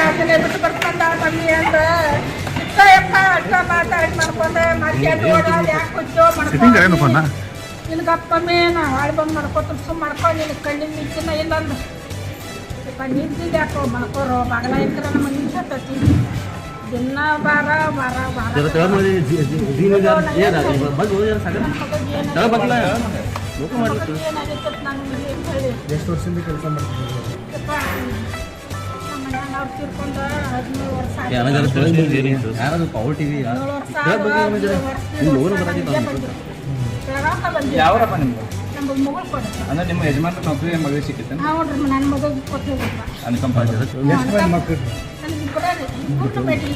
ಆತನೇ ಬಿಟ್ಟು ಬರ್ಕೊಂಡ ಮಮ್ಮಿ ಅಂತ. ಇತ್ತಯಪ್ಪ ಅಷ್ಟ ಮಾತಾಡಿ ಮಾಡ್ಕೊಂಡೆ. ಯಾಕೆ ಕುಚ್ಚು ಮಾಡ್ಕೊಂಡು? ನಿನಗಪ್ಪಮ್ಮೆ ನಾ ಹಾಳು ಬಂದು ಮಾಡ್ಕೊತ ಸುಮ್ ಮಾಡ್ಕೊಂಡು ನಿನ್ನ ಕಣ್ಣಿನ ನಿಂತಿನ ಇಲ್ಲಂದ್ರೆ ಯಪ್ಪ ನಿಂತಿದ್ದೆ ಯಾಕೋ ಮಾಡ್ಕೋರೋ? ಬಾಗಲ ಇದ್ರೆ ನಮ್ಮ ನಿಂತತಿ ದಿನ ಬಾರ ಬಾರ ಬಾರ ಏನಾಗಿತ್ತು? ನಂಗೆ ಎಷ್ಟು ವರ್ಷದಿಂದ ಕೆಲಸ ಮಾಡ್ತೀನಿ ಯಾವರಪ್ಪ ನಿಮ್ದು ನಮ್ಮ ಮಗಳು ಕೊಡು ಅಂದ್ರೆ ನಿಮ್ಮ ಯಜಮಾನ ನೌಕರಿ ಮಗಳಿಗೆ ಸಿಕ್ಕಿತ್ತು ಅನುಕಂಪ ಎಷ್ಟು ಮಂದಿ ಮಕ್ಕಳು? ನನಗೆ ಇಬ್ಬರೇ ರೀ. ಇಬ್ಬರು ಬೇಟಿ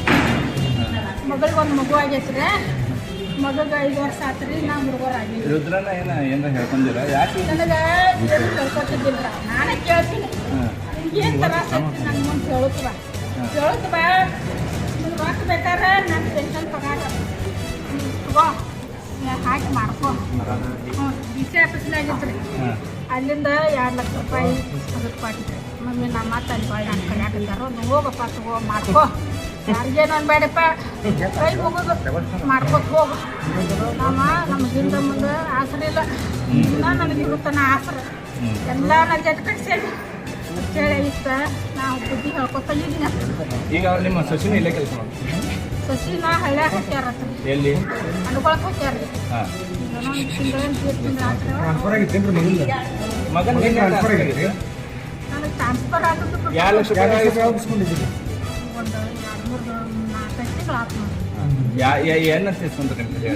ಮಗಳಿಗೆ ಒಂದು ಮಗು ಆಗೈತ್ರಿ. ಮಗಗೆ ಐದು ವರ್ಷ ಆತ್ರಿ ನಾ ರುದ್ರನ ಏನ ಏನಾರ ಹೇಳ್ಕೊಂಡಿರ ಯಾಕೆ? ನನಗೆ ಏನು ಕೇಳ್ಕೊತಿದ್ದಿಲ್ಲ. ನಾನೇ ಕೇಳ್ತೀನಿ. ಏನು ತರ ಸತ್ತಿ ನನ್ನ ಮುಂದೆ ಹೇಳುತ್ತ ಬಾ ಹೇಳುತ್ತ ಬಾ. ರೊಕ್ಕ ಬೇಕಾದ್ರೆ ನನ್ನ ಪೆನ್ಷನ್ ಪಗಾರ ತಗೋ. ಹಾಕಿ ಮಾಡ್ಕೊ. ಹ್ಞೂ ಡಿ ಸಿ ಆಫೀಸ್ನಾಗಿತ್ತು ರೀ ಅಲ್ಲಿಂದ ಎರಡು ಲಕ್ಷ ರೂಪಾಯಿ ಅದಕ್ಕೆ ಕೊಟ್ಟಿದ್ದೆ ಮಮ್ಮಿ ನಮ್ಮ ತಂದೆ ಅಲ್ಲಿ ನಾನು ಕರ್ಯಾಕಂತಾರೋ ನೀವು ಹೋಗಪ್ಪ ತಗೋ ಮಾಡ್ಕೊ. ಯಾರಿಗೇನು ಅನ್ಬೇಡಪ್ಪ. ಕೈ ಮುಗಿದು ಮಾಡ್ಕೊತ ಹೋಗು ನಮ್ಮ ನಮ್ಮ ಹಿಂದ ಮುಂದೆ ಆಸರಿಲ್ಲ ಇನ್ನೂ ನನಗೆ ಇರುತ್ತಾನ ಆಸರ. ಎಲ್ಲ ನನ್ನ ಜೊತೆ ಕಟ್ಸೇಳಿ ಇಷ್ಟ. ನಾವು ಬುದ್ಧಿ ಹೇಳ್ಕೊತ ಇದ್ದೀನಿ ಈಗ ಅವ್ರು ನಿಮ್ಮ ಸಸಿನ ಇಲ್ಲೇ ಕೆಲಸ ಮಾಡಿ ಸಸಿನ ಹಳ್ಳ್ಯಾಗ ಹಾಕ್ಯಾರ ಎಲ್ಲಿ? ಅನ್ಕೊಳಕ್ ಟ್ರಾನ್ಸ್ಫರ್ ನನಗೆ ಆದದ್ದು ಎರಡು ಲಕ್ಷ ರೂಪಾಯಿ ಯಾರು ಒಂದು ಎರಡು ಮೂರು ನಾಲ್ಕೈದು ತಿಂಗಳು ಆತು ನೋಡಿ. ಯಾ ಯಾ- ಏನಂತ ನಿಮ್ಗೆ?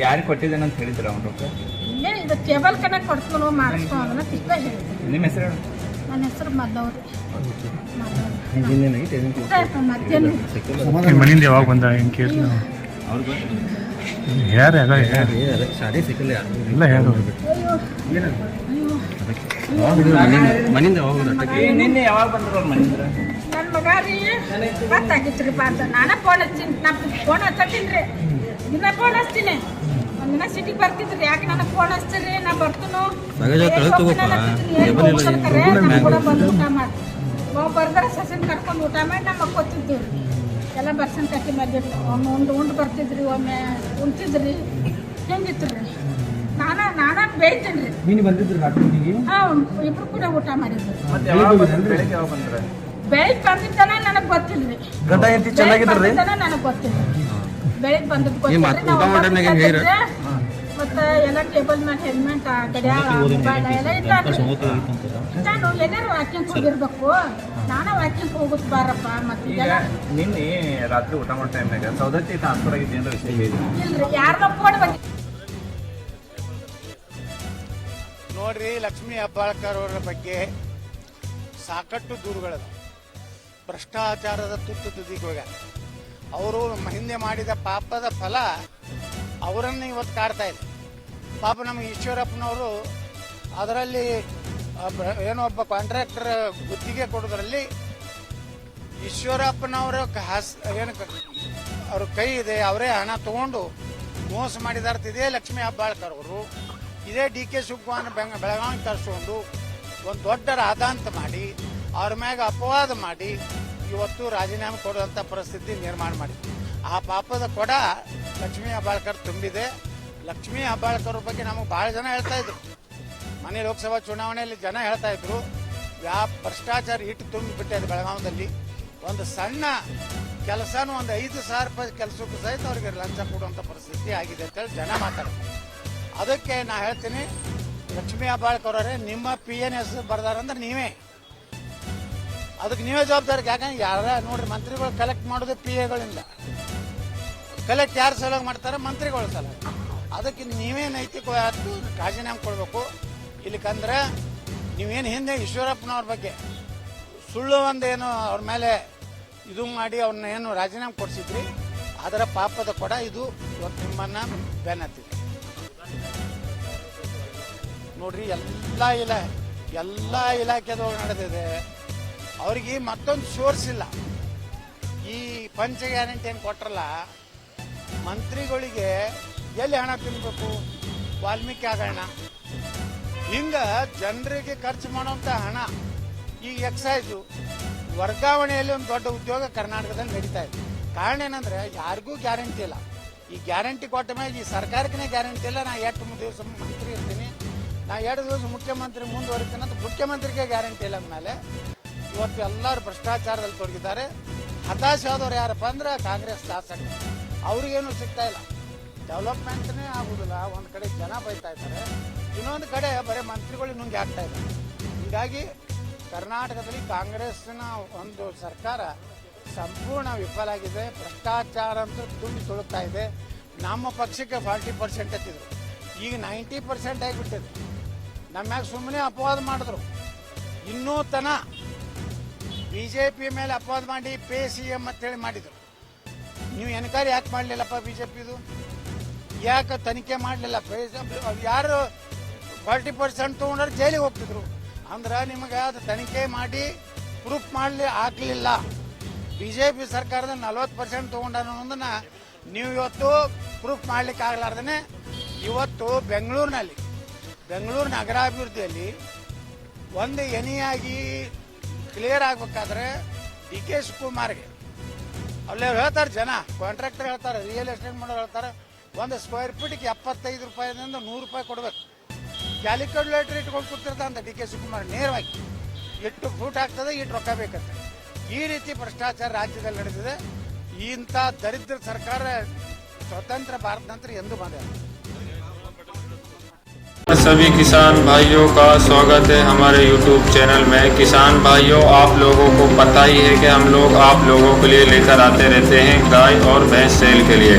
ಯಾರಿಗೆ ಕೊಟ್ಟಿದ್ದೇನೆ ಅಂತ ಹೇಳಿದ್ರ ಅವ್ನು? ರೊಕ್ಕ ಇಲ್ಲೇ ಇದು ಕೇಬಲ್ ಕನೆಕ್ಟ್ ಕೊಡ್ತೀನಿ ಮಾಡಿಸ್ಕೊ ಅದನ್ನ ಇಷ್ಟ ಹೇಳ್ತೀನಿ ನಿಮ್ಮ ಹೆಸರು ನನ್ನ ಹೆಸರು ಮದ್ದವ್ರಿ. ನಿಮ್ಮ ಮನೆಯಿಂದ ಯಾವಾಗ ಬಂದ ಇನ್ ಕೇಸ್ ಯಾರು ಯಾರ? ಇಲ್ಲ ಯಾರು? ಅಯ್ಯೋ. ಅಯ್ಯೋ. ಮನಿಂದ ಯಾವಾಗ ಬಂದ್ರು ಮನೆಯಿಂದ? ನನ್ನ ಮಗ ರೀ ಗೊತ್ತಾಗಿತ್ತು ರೀ ಅಂತ ನಾನೇ ಫೋನ್ ಹಚ್ತೀನಿ ನಾ ಫೋನ್ ಹಚ್ಚತ್ತೀನಿ ರೀ. ದಿನ ಫೋನ್ ಹಚ್ತೀನಿ ಒಂದಿನ ಸಿಟಿಗೆ ಬರ್ತಿದ್ರಿ. ಯಾಕೆ ನನಗೆ ಫೋನ್ ಹಚ್ತೀರಿ ನಾ ಬರ್ತೀನೋ? ಸಗಜ ಕಳ್ದ್ ತಗೋಪ್ಪ. ಎಬಲ್ ಇಲ್ಲ? ಕೂಡ ಬಂದು ಊಟ ಮಾಡಿ ಒಬ್ಬ ಬರ್ಗರ ಸಸಿನ ಕರ್ಕೊಂಡು ಊಟ ಮಾಡಿ ನಮ್ಮ ಮಕ್ಕೋತಿದ್ದೀವಿ ಎಲ್ಲ ಬರ್ಸನ್ ಕಟ್ಟಿ ಮದ್ದಿತ್ತು ಒಮ್ಮೆ ಉಂಡು ಉಂಡು ಬರ್ತಿದ್ರಿ ಒಮ್ಮೆ ಉಣ್ತಿದ್ರಿ. ಹೆಂಗಿತ್ತು ರೀ ನಾನ ನಾನ ಬೇಯ್ತೀನಿ ರೀ ನೀನು ಬಂದಿದ್ರಿ ಹಾಂ ಇಬ್ರು ಕೂಡ ಊಟ ಮಾಡಿದ್ರಿ? ಬೆಳಿಗ್ಗೆ ಬಂದಿದ್ದಾನೆ ನನಗೆ ಗೊತ್ತಿಲ್ರಿ. ರೀ ನನಗೆ ಗೊತ್ತಿಲ್ಲ ಬೆಳಿಗ್ಗೆ ಬಂದದ್ದು ಮತ್ತ್ ಎಲ್ಲ ಟೇಬಲ್ ಮೇಲೆ ಹೆಲ್ಮೆಟ್ ಗಡಿಯಾರ ಎಲ್ಲ ಇಲ್ಲ ನಾನು ಎಲ್ಲರೂ ವಾಕಿಂಗ್ ಹೋಗಿರ್ಬೇಕು. ನಾನು ವಾಕಿಂಗ್ ಹೋಗುತ್ತ ಬಾರಪ್ಪ ಮತ್ತೆ ಈಗ ನಿನ್ನೆ ರಾತ್ರಿ ಊಟ ಮಾಡೋ ಟೈಮ್ನಾಗ ಸೌದತ್ತಿ ಟ್ರಾನ್ಸ್ಫರ್ ಆಗಿದ್ದು ಏನಾರ ವಿಷಯ ಹೇಳಿ ಇಲ್ರಿ ಫೋನ್ ಬಂದಿ ನೋಡ್ರಿ ಲಕ್ಷ್ಮೀ ಹೆಬ್ಬಾಳ್ಕರ್ ಅವರ ಬಗ್ಗೆ ಸಾಕಷ್ಟು ದೂರುಗಳದ ಭ್ರಷ್ಟಾಚಾರದ ತುತ್ತು ತುದಿಗೆ ಹೋಗ್ಯಾರ ಅವರು ಹಿಂದೆ ಮಾಡಿದ ಪಾಪದ ಫಲ ಅವರನ್ನು ಇವತ್ತು ಕಾಡ್ತಾ ಇದೆ. ಪಾಪ ನಮ್ಮ ಈಶ್ವರಪ್ಪನವರು ಅದರಲ್ಲಿ ಏನೋ ಒಬ್ಬ ಕಾಂಟ್ರಾಕ್ಟರ್ ಗುತ್ತಿಗೆ ಕೊಡೋದ್ರಲ್ಲಿ ಈಶ್ವರಪ್ಪನವರ ಹಸ್, ಏನು ಅವ್ರ ಕೈ ಇದೆ, ಅವರೇ ಹಣ ತಗೊಂಡು ಮೋಸ ಮಾಡಿದಾರ್ತ ಇದೇ ಲಕ್ಷ್ಮೀ ಹೆಬ್ಬಾಳ್ಕರ್ ಅವರು. ಇದೇ ಡಿ ಕೆ ಶಿವಕುಮಾರ್ ಬೆಂಗ, ಬೆಳಗಾವಿ ತರಿಸ್ಕೊಂಡು ಒಂದು ದೊಡ್ಡ ರಾದಾಂತ ಮಾಡಿ, ಅವ್ರ ಮ್ಯಾಗ ಅಪವಾದ ಮಾಡಿ ಇವತ್ತು ರಾಜೀನಾಮೆ ಕೊಡುವಂಥ ಪರಿಸ್ಥಿತಿ ನಿರ್ಮಾಣ ಮಾಡಿದೆ ಆ ಪಾಪದ ಕೊಡ ಲಕ್ಷ್ಮೀ ಹೆಬ್ಬಾಳ್ಕರ್ ತುಂಬಿದೆ. ಲಕ್ಷ್ಮೀ ಹೆಬ್ಬಾಳ್ಕರ್ ಬಗ್ಗೆ ನಮಗೆ ಭಾಳ ಜನ ಹೇಳ್ತಾ ಇದ್ರು. ಮನೆ ಲೋಕಸಭಾ ಚುನಾವಣೆಯಲ್ಲಿ ಜನ ಹೇಳ್ತಾ ಇದ್ರು. ಯಾವ ಭ್ರಷ್ಟಾಚಾರ ಹಿಟ್ಟು ತುಂಬಿಬಿಟ್ಟಿದೆ ಬೆಳಗಾವಿಯಲ್ಲಿ ಒಂದು ಸಣ್ಣ ಕೆಲಸನೂ ಒಂದು ಐದು ಸಾವಿರ ರೂಪಾಯಿ ಕೆಲಸಕ್ಕೂ ಸಹಿತ ಅವರಿಗೆ ಲಂಚ ಕೊಡುವಂಥ ಪರಿಸ್ಥಿತಿ ಆಗಿದೆ ಅಂತೇಳಿ ಜನ ಮಾತಾಡ್ತಾರೆ. ಅದಕ್ಕೆ ನಾ ಹೇಳ್ತೀನಿ, ಲಕ್ಷ್ಮೀ ಹೆಬ್ಬಾಳ್ಕರ್ ಅವರೇ, ನಿಮ್ಮ ಪಿ ಎನ್ ಎಸ್ ಬರ್ದಾರಂದ್ರೆ ನೀವೇ. ಅದಕ್ಕೆ ನೀವೇ ಜವಾಬ್ದಾರಿ. ಯಾಕಂದ್ರೆ ಯಾರ ನೋಡ್ರಿ, ಮಂತ್ರಿಗಳು ಕಲೆಕ್ಟ್ ಮಾಡೋದು ಪಿ ಎಗಳಿಂದ ಕಲೆಕ್ಟ್ ಯಾರು ಸಲುವಾಗಿ ಮಾಡ್ತಾರೆ ಮಂತ್ರಿಗಳ ಸಲ ಅದಕ್ಕೆ ನೀವೇ ನೈತಿಕವಾಗಿ ರಾಜೀನಾಮೆ ಕೊಡಬೇಕು. ಇಲ್ಲಿಕಂದ್ರೆ ನೀವೇನು ಹಿಂದೆ ಈಶ್ವರಪ್ಪನವ್ರ ಬಗ್ಗೆ ಸುಳ್ಳು ಒಂದೇನು ಅವ್ರ ಮೇಲೆ ಇದು ಮಾಡಿ ಅವ್ರನ್ನ ಏನು ರಾಜೀನಾಮೆ ಕೊಡಿಸಿದ್ರಿ, ಅದರ ಪಾಪದ ಕೊಡ ಇದು ಇವತ್ತು ನಿಮ್ಮನ್ನ ಬೆನ್ನತ್ತಿದೆ. ನೋಡ್ರಿ, ಎಲ್ಲ ಇಲಾ, ಎಲ್ಲ ಇಲಾಖೆದೊಳಗೆ ನಡೆದಿದೆ. ಅವ್ರಿಗೆ ಮತ್ತೊಂದು ಸೋರ್ಸ್ ಇಲ್ಲ ಈ ಪಂಚ ಗ್ಯಾರಂಟಿ ಏನು ಕೊಟ್ರಲ್ಲ, ಮಂತ್ರಿಗಳಿಗೆ ಎಲ್ಲಿ ಹಣ ತಿನ್ಬೇಕು ವಾಲ್ಮೀಕಿ ಆಗೋಣ ಹಿಂಗ ಜನರಿಗೆ ಖರ್ಚು ಮಾಡುವಂತ ಹಣ, ಈ ಎಕ್ಸೈಸು ವರ್ಗಾವಣೆಯಲ್ಲಿ ಒಂದು ದೊಡ್ಡ ಉದ್ಯೋಗ ಕರ್ನಾಟಕದಲ್ಲಿ ನಡೀತಾ ಇದೆ. ಕಾರಣ ಏನಂದ್ರೆ, ಯಾರಿಗೂ ಗ್ಯಾರಂಟಿ ಇಲ್ಲ. ಈ ಗ್ಯಾರಂಟಿ ಕೊಟ್ಟ ಮೇಲೆ ಈ ಸರ್ಕಾರಕ್ಕೇ ಗ್ಯಾರಂಟಿ ಇಲ್ಲ. ನಾ ಎಷ್ಟು ದಿವಸ ಮಂತ್ರಿ ಇರ್ತೀನಿ. ನಾ ಎರಡು ದಿವಸ ಮುಖ್ಯಮಂತ್ರಿ ಮುಂದುವರಿತೀನಿ ಅಂತ ಮುಖ್ಯಮಂತ್ರಿಗೆ ಗ್ಯಾರಂಟಿ ಇಲ್ಲ ಅಂದಮೇಲೆ ಇವತ್ತು ಎಲ್ಲರೂ ಭ್ರಷ್ಟಾಚಾರದಲ್ಲಿ ತೊಡಗಿದ್ದಾರೆ. ಹತಾಶ ಯಾರಪ್ಪ ಅಂದ್ರೆ ಕಾಂಗ್ರೆಸ್ ಶಾಸಕರು. ಅವ್ರಿಗೇನು ಸಿಗ್ತಾ ಇಲ್ಲ. ಡೆವಲಪ್ಮೆಂಟ್ನೇ ಆಗುದಿಲ್ಲ. ಒಂದು ಕಡೆ ಜನ ಬೈತಾ ಇದ್ದಾರೆ. ಇನ್ನೊಂದು ಕಡೆ ಬರೀ ಮಂತ್ರಿಗಳು ನುಂಗಿ ಆಗ್ತಾ ಇದೆ ಹೀಗಾಗಿ ಕರ್ನಾಟಕದಲ್ಲಿ ಕಾಂಗ್ರೆಸ್ನ ಒಂದು ಸರ್ಕಾರ ಸಂಪೂರ್ಣ ವಿಫಲ ಆಗಿದೆ. ಭ್ರಷ್ಟಾಚಾರ ಅಂತೂ ತುಂಬಿ ತುಳುಕ್ತಾ ಇದೆ. ನಮ್ಮ ಪಕ್ಷಕ್ಕೆ ಫಾರ್ಟಿ ಪರ್ಸೆಂಟ್ ಎತ್ತಿದ್ರು. ಈಗ ನೈಂಟಿ ಪರ್ಸೆಂಟ್ ಆಗಿಬಿಟ್ಟಿದೆ. ನಮ್ಮ್ಯಾಗ ಸುಮ್ಮನೆ ಅಪವಾದ ಮಾಡಿದ್ರು. ಇನ್ನೂ ತನ ಬಿ ಜೆ ಪಿ ಮೇಲೆ ಅಪವಾದ ಮಾಡಿ ಪೇ ಸಿ ಎಂ ಅಂತೇಳಿ ಮಾಡಿದ್ರು. ನೀವು ಎನ್ಕ್ವೈರಿ ಯಾಕೆ ಮಾಡಲಿಲ್ಲಪ್ಪ ಬಿ ಜೆ ಪಿದು ಯಾಕೆ ತನಿಖೆ ಮಾಡಲಿಲ್ಲ? ಯಾರು ಫಾರ್ಟಿ ಪರ್ಸೆಂಟ್ ತೊಗೊಂಡ್ರೆ ಜೈಲಿಗೆ ಹೋಗ್ತಿದ್ರು. ಅಂದ್ರೆ ನಿಮಗೆ ಅದು ತನಿಖೆ ಮಾಡಿ ಪ್ರೂಫ್ ಮಾಡಲಿ ಆಗಲಿಲ್ಲ ಬಿ ಜೆ ಪಿ ಸರ್ಕಾರದ ನಲ್ವತ್ತು ಪರ್ಸೆಂಟ್ ತೊಗೊಂಡ ಅನ್ನೋದನ್ನ ನೀವು ಇವತ್ತು ಪ್ರೂಫ್ ಮಾಡ್ಲಿಕ್ಕೆ ಆಗಲಾರ್ದೇ ಇವತ್ತು ಬೆಂಗಳೂರಿನಲ್ಲಿ, ಬೆಂಗಳೂರು ನಗರಾಭಿವೃದ್ಧಿಯಲ್ಲಿ ಒಂದು ಎನಿಯಾಗಿ ಕ್ಲಿಯರ್ ಆಗ್ಬೇಕಾದ್ರೆ ಡಿ ಕೆ ಶಿವಕುಮಾರ್ಗೆ. ಅಲ್ಲೇ ಹೇಳ್ತಾರೆ ಜನ ಕಾಂಟ್ರಾಕ್ಟರ್ ಹೇಳ್ತಾರೆ ರಿಯಲ್ ಎಸ್ಟೇಟ್ ಮಾಡೋರು ಹೇಳ್ತಾರೆ, ಒಂದು ಸ್ಕ್ವೇರ್ ಫೀಟ್ಗೆ ಎಪ್ಪತ್ತೈದು ರೂಪಾಯಿಂದ ನೂರು ರೂಪಾಯಿ ಕೊಡ್ಬೇಕು. ಕ್ಯಾಲ್ಕುಲೇಟರ್ ಇಟ್ಕೊಂಡು ಕೂತಿರ್ತಾರಂತ ಡಿ ಕೆ ಶಿವಕುಮಾರ್ ನೇರವಾಗಿ. ಇಟ್ಟು ಫೂಟ್ ಆಗ್ತದೆ ಇಟ್ಟು ರೊಕ್ಕ ಬೇಕಂತ. ಈ ರೀತಿ ಭ್ರಷ್ಟಾಚಾರ ರಾಜ್ಯದಲ್ಲಿ ನಡೆದಿದೆ. ಇಂಥ ದರಿದ್ರ ಸರ್ಕಾರ ಸ್ವತಂತ್ರ ಭಾರತ ನಂತರ ಎಂದು ಬಂದಿಲ್ಲ सभी किसान भाइयों का स्वागत है हमारे YouTube चैनल में। किसान भाइयों, आप लोगों को पता ही है कि हम लोग आप लोगों के लिए लेकर आते रहते हैं गाय और भैंस सेल के लिए।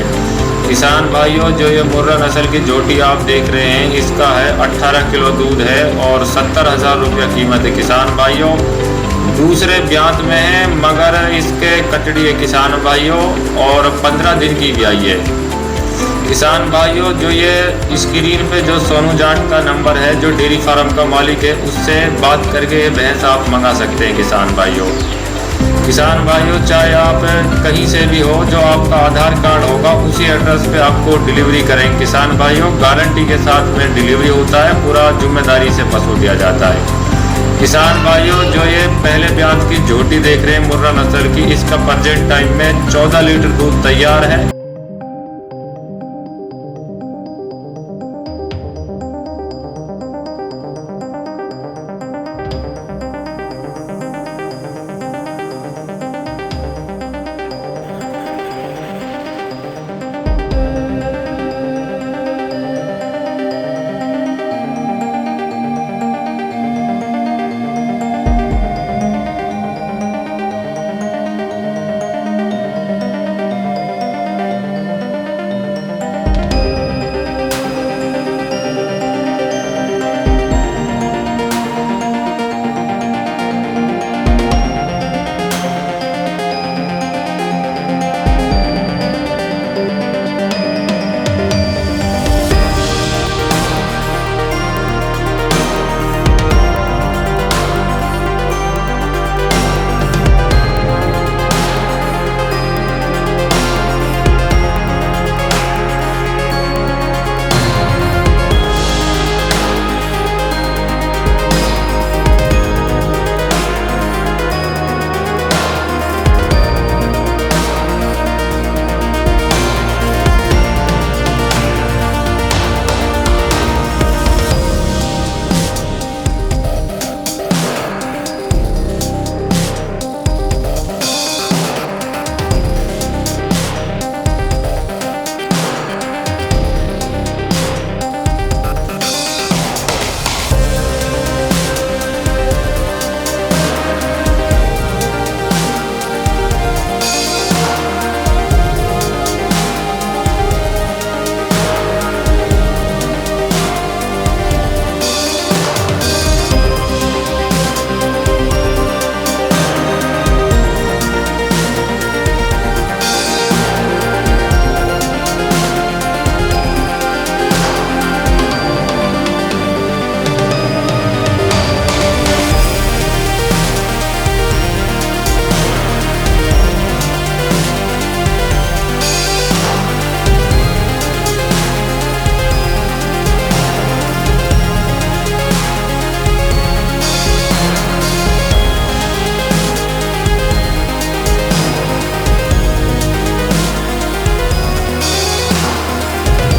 किसान भाइयों, जो ये मुर्रा नस्ल की जोटी आप देख रहे हैं, इसका है 18 किलो दूध है और सत्तर हज़ार रुपये कीमत है। किसान भाइयों, दूसरे ब्यात में है, मगर इसके कटड़ी है किसान भाइयों, और 15 दिन की ब्याई है। किसान भाइयों, जो ये स्क्रीन पे जो सोनू जाट का नंबर है, जो डेयरी फार्म का मालिक है, उससे बात करके ये भैंस आप मंगा सकते हैं किसान भाइयों। किसान भाइयों, चाहे आप कहीं से भी हो, जो आपका आधार कार्ड होगा, उसी एड्रेस पे आपको डिलीवरी करेंगे। किसान भाइयों गारंटी के साथ में डिलीवरी होता है, पूरा ज़िम्मेदारी से पशु दिया जाता है। किसान भाइयों, जो ये पहले ब्याज की झोटी देख रहे हैं, मुर्रा नस्ल की, इसका प्रेजेंट टाइम में 14 लीटर दूध तैयार है।